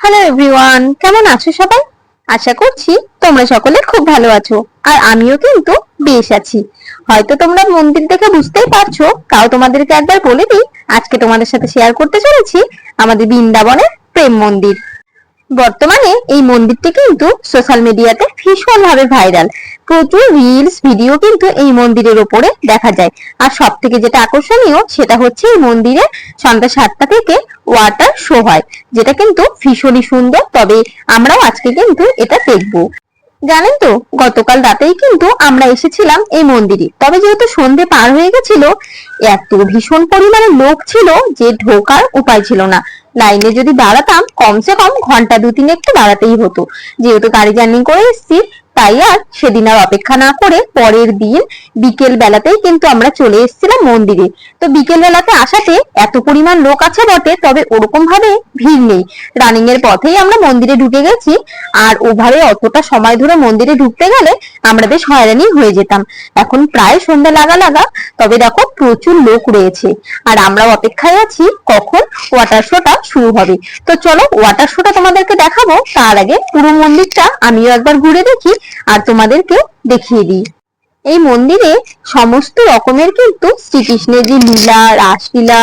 Hello everyone কেমন আছো সবাই? আশা করছি তোমরা সকলে খুব ভালো আছো, আর আমিও কিন্তু বেশ আছি। হয়তো তোমরা মন্দির দেখে বুঝতেই পারছ, তাও তোমাদেরকে একবার বলে দিই, আজকে তোমাদের সাথে শেয়ার করতে চলেছি আমাদের বৃন্দাবনের প্রেম মন্দির। বর্তমানে এই মন্দিরটি কিন্তু সোশ্যাল মিডিয়াতে ভীষণ ভাবে ভাইরাল প্রচুর রিলস ভিডিও কিন্তু এই মন্দিরের ওপরে দেখা যায়। আর সব থেকে যেটা আকর্ষণীয়, সেটা হচ্ছে এই মন্দিরে সন্ধ্যা সাতটা থেকে ওয়াটার শো হয়, যেটা কিন্তু ভীষণই সুন্দর। তবে আমরাও আজকে কিন্তু এটা দেখব। জানেন তো, গতকাল রাতেই কিন্তু আমরা এসেছিলাম এই মন্দিরে। তবে যেহেতু সন্ধে পার হয়ে গেছিল, এত ভীষণ পরিমাণে লোক ছিল যে ঢোকার উপায় ছিল না। লাইনে যদি দাঁড়াতাম, কমসে কম ঘণ্টা দু তিন একটু দাঁড়াতেই হতো। যেহেতু গাড়ি জার্নি করে এসেছি, তাই আর সেদিন আর অপেক্ষা না করে পরের দিন বিকেল বেলাতেই কিন্তু আমরা চলে এসেছিলাম মন্দিরে। তো বিকেল বেলাতে আসাতে এত পরিমাণ লোক আছে বটে, তবে ওরকম ভাবে ভিড় নেই। রানিং এর পথেই আমরা মন্দিরে ঢুকে গেছি, আর ওভাবে অতটা সময় ধরে মন্দিরে ঢুকতে গেলে আমরা বেশ হয়রানি হয়ে যেতাম। এখন প্রায় সন্ধ্যা লাগা লাগা, তবে দেখো প্রচুর লোক রয়েছে। আর আমরা অপেক্ষায় আছি কখন ওয়াটার শোটা শুরু হবে। তো চলো ওয়াটার শোটা তোমাদেরকে দেখাবো। তার আগে পুরো মন্দিরটা আমিও একবার ঘুরে দেখি আর তোমাদেরকে দেখিয়ে দিই। এই মন্দিরে সমস্ত রকমের কিন্তু শ্রীকৃষ্ণের যে লীলা, রাসলীলা,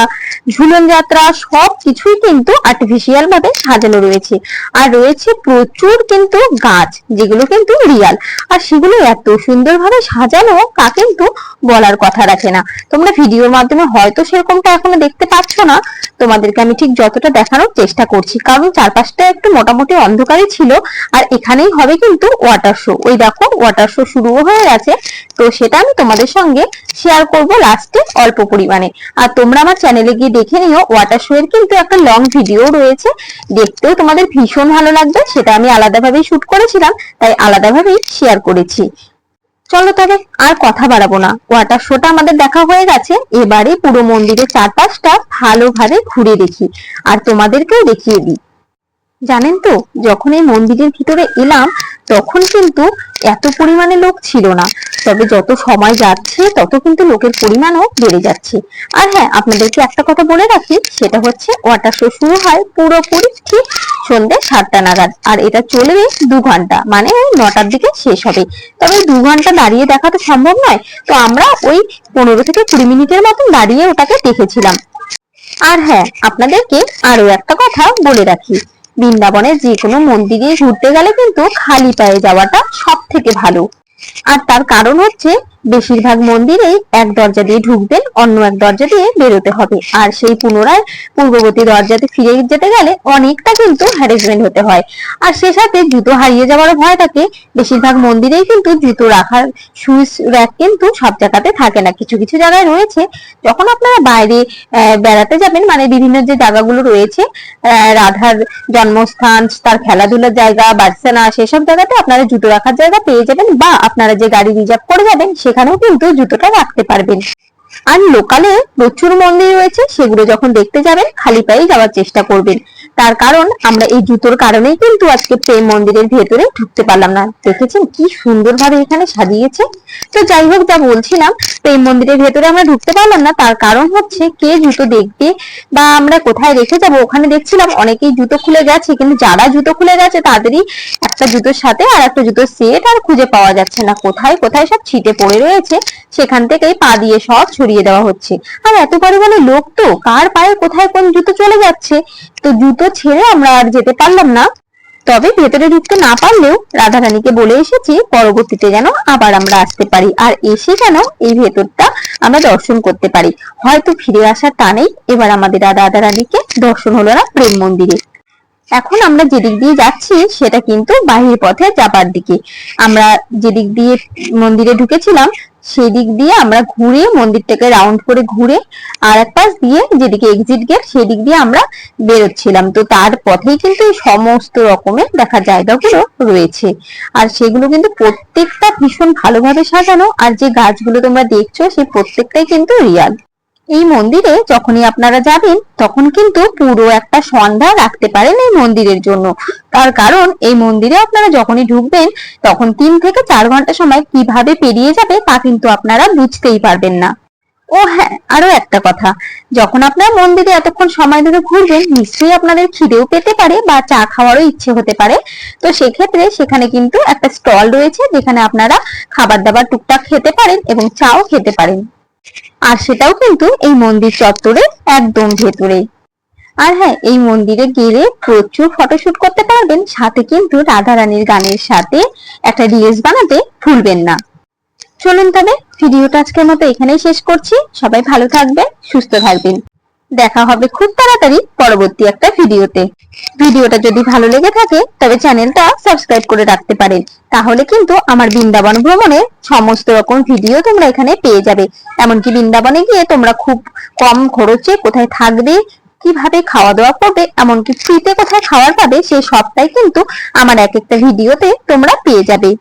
ঝুলন যাত্রা সব কিছুই কিন্তু আর্টিফিশিয়াল ভাবে সাজানো রয়েছে। আর রয়েছে প্রচুর কিন্তু গাছ, যেগুলো কিন্তু রিয়াল আর সেগুলো এত সুন্দরভাবে সাজানো তা কিন্তু বলার কথা রাখে না। তোমরা ভিডিওর মাধ্যমে হয়তো সেরকমটা এখনও দেখতে পাচ্ছ না। তোমাদেরকে আমি ঠিক যতটা দেখানোর চেষ্টা করছি। কারণ চারপাশটা একটু মোটামুটি অন্ধকারই ছিল। আর এখানেই হবে কিন্তু ওয়াটার শো ওই দেখো ওয়াটার শো শুরুও হয়ে গেছে। তো সেটা আমি তোমাদের সঙ্গে শেয়ার করব লাস্টে অল্প পরিমাণে। আর তোমরা আমার চ্যানেলে গিয়ে দেখে নিও ওয়াটার শো এর কিন্তু একটা লং ভিডিও রয়েছে। দেখতেও তোমাদের ভীষণ ভালো লাগবে, সেটা আমি আলাদাভাবেই শুট করেছিলাম, তাই আলাদাভাবেই শেয়ার করেছি। চলো তবে আর কথা বাড়াবো না। ওয়াটার শোটা আমাদের দেখা হয়ে গেছে, এবারে পুরো মন্দিরের চারপাশটা ভালোভাবে ঘুরে দেখি, আর তোমাদেরকেও দেখিয়ে দিই। জানেন তো, যখন এই মন্দিরের ভিতরে এলাম, তখন কিন্তু এত পরিমাণে লোক ছিল না। তবে যত সময় যাচ্ছে, তত কিন্তু লোকের পরিমাণও বেড়ে যাচ্ছে। আর হ্যাঁ আপনাদেরকে একটা কথা বলে রাখি, সেটা হচ্ছে ওয়াটার শো শুরু হয় পুরোপুরি ঠিক সন্ধ্যে সাতটা নাগাদ। আর এটা চলবে দু ঘণ্টা মানে নটার দিকে শেষ হবে। তবে দু ঘণ্টা দাঁড়িয়ে দেখা তো সম্ভব নয়, তো আমরা ওই পনেরো থেকে কুড়ি মিনিটের মতন দাঁড়িয়ে ওটাকে দেখেছিলাম। আর হ্যাঁ আপনাদেরকে আরও একটা কথা বলে রাখি। বৃন্দাবনের যে কোনো মন্দিরে ঘুরতে গেলে কিন্তু খালি পায়ে যাওয়াটা সব থেকে ভালো। আর তার কারণ হচ্ছে বেশিরভাগ মন্দিরেই এক দরজা দিয়ে ঢুকবেন, অন্য এক দরজা দিয়ে বেরোতে হবে। আর সেই পুনরায় পূর্ববর্তী দরজাতে ফিরে যেতে গেলে অনেকটা কিন্তু হ্যারাসমেন্ট হতে হয়। আর সে সাথে জুতো হারিয়ে যাওয়ারও ভয় থাকে। বেশিরভাগ মন্দিরেই কিন্তু জুতো রাখার সুইচ র্যাক কিন্তু সব জায়গাতে থাকে না। কিছু কিছু জায়গায় রয়েছে। যখন আপনারা বাইরে বেড়াতে যাবেন মানে বিভিন্ন যে জায়গাগুলো রয়েছে রাধার জন্মস্থান, তার খেলাধুলার জায়গা বার্সেনা সেসব জায়গাতে আপনারা জুতো রাখার জায়গা পেয়ে যাবেন বা আপনারা যে গাড়ি রিজার্ভ করে যাবেন সেখানেও কিন্তু জুতোটা রাখতে পারবেন। আর লোকালে প্রচুর মন্দির রয়েছে, সেগুলো যখন দেখতে যাবেন, খালি পায়ে যাওয়ার চেষ্টা করবেন। তার কারণ আমরা এই জুতোর কারণেই কিন্তু আজকে প্রেম মন্দিরের ভেতরে ঢুকতে পারলাম না। দেখেছেন কি সুন্দরভাবে এখানে সাজিয়েছে? তো যাই হোক, যা বলছিলাম, প্রেম মন্দিরের ভেতরে আমরা ঢুকতে পারলাম না, তার কারণ হচ্ছে কে জুতো দেখবে বা আমরা কোথায় রেখে যাব? ওখানে দেখছিলাম অনেকেই জুতো খুলে গেছে, কিন্তু যারা জুতো খুলে গেছে, তাদেরই একটা জুতোর সাথে আর একটা জুতোর সেট আর খুঁজে পাওয়া যাচ্ছে না। কোথায় কোথায় সব ছিটে পড়ে রয়েছে, সেখান থেকেই পা দিয়ে সব ছড়িয়ে দেওয়া হচ্ছে। আর এত পরিমাণে লোক তো, কার পায়ে কোথায় কোন জুতো চলে যাচ্ছে? তো জুতো ছেড়ে আমরা আর যেতে পারলাম না। তবে ভেতরে ঢুকতে না পারলেও রাধারানীকে বলে এসেছি পরবর্তীতে যেন আবার আমরা আসতে পারি আর এসে যেন এই ভেতরটা আমরা দর্শন করতে পারি। হয়তো ফিরে আসার টানেই এবার আমাদের রাধারানীকে দর্শন হলো না প্রেম মন্দিরে। এখন আমরা যেদিক দিয়ে যাচ্ছি, সেটা কিন্তু বাহির পথে যাবার দিকে। আমরা যেদিক দিয়ে মন্দিরে ঢুকেছিলাম সেই দিক দিয়ে আমরা ঘুরে মন্দিরটাকে রাউন্ড করে ঘুরে আর এক পাশ দিয়ে যেদিকে এক্সিট গেট সেই দিক দিয়ে আমরা বেরোচ্ছিলাম। তো তার পথেই কিন্তু এই সমস্ত রকমের দেখা জায়গাগুলো রয়েছে। আর সেগুলো কিন্তু প্রত্যেকটা ভীষণ ভালোভাবে সাজানো। আর যে গাছগুলো তোমরা দেখছ, সেই প্রত্যেকটাই কিন্তু রিয়াল এই মন্দিরে যখনই আপনারা যাবেন, তখন কিন্তু পুরো একটা সন্ধ্যা রাখতে পারেন এই মন্দিরের জন্য। তার কারণ, এই মন্দিরে আপনারা যখনই ঢুকবেন, তখন তিন থেকে চার ঘণ্টা সময় কীভাবে পেরিয়ে যাবে তা কিন্তু আপনারা বুঝতেই পারবেন না। ও হ্যাঁ আরও একটা কথা। যখন আপনারা মন্দিরে এতক্ষণ সময় ধরে ঘুরবেন, নিশ্চয়ই আপনাদের খিদেও পেতে পারে বা চা খাওয়ারও ইচ্ছে হতে পারে। তো সেক্ষেত্রে সেখানে কিন্তু একটা স্টল রয়েছে, যেখানে আপনারা খাবার দাবার টুকটাক খেতে পারেন এবং চাও খেতে পারেন। আর সেটাও কিন্তু এই মন্দির চত্বরে একদম ভেতরে আর হ্যাঁ এই মন্দিরে গেলে প্রচুর ফটোশুট করতে পারবেন, সাথে কিন্তু রাধা রানীর গানের সাথে একটা রিলস বানাতে ভুলবেন না। চলুন তবে, ভিডিওটা আজকের মতো এখানেই শেষ করছি। সবাই ভালো থাকবেন, সুস্থ থাকবেন। দেখা হবে খুব তাড়াতাড়ি পরবর্তী একটা ভিডিওতে। ভিডিওটা যদি ভালো লেগে থাকে, তবে চ্যানেলটা সাবস্ক্রাইব করে রাখতে পারেন। তাহলে কিন্তু আমার বৃন্দাবন ভ্রমণের সমস্ত রকম ভিডিও তোমরা এখানে পেয়ে যাবে। এমনকি বৃন্দাবনে গিয়ে তোমরা খুব কম খরচে কোথায় থাকবে, কীভাবে খাওয়া দাওয়া করবে, এমনকি ফ্রিতে কোথায় খাওয়ার পাবে, সেই সবটাই কিন্তু আমার এক একটা ভিডিওতে তোমরা পেয়ে যাবে।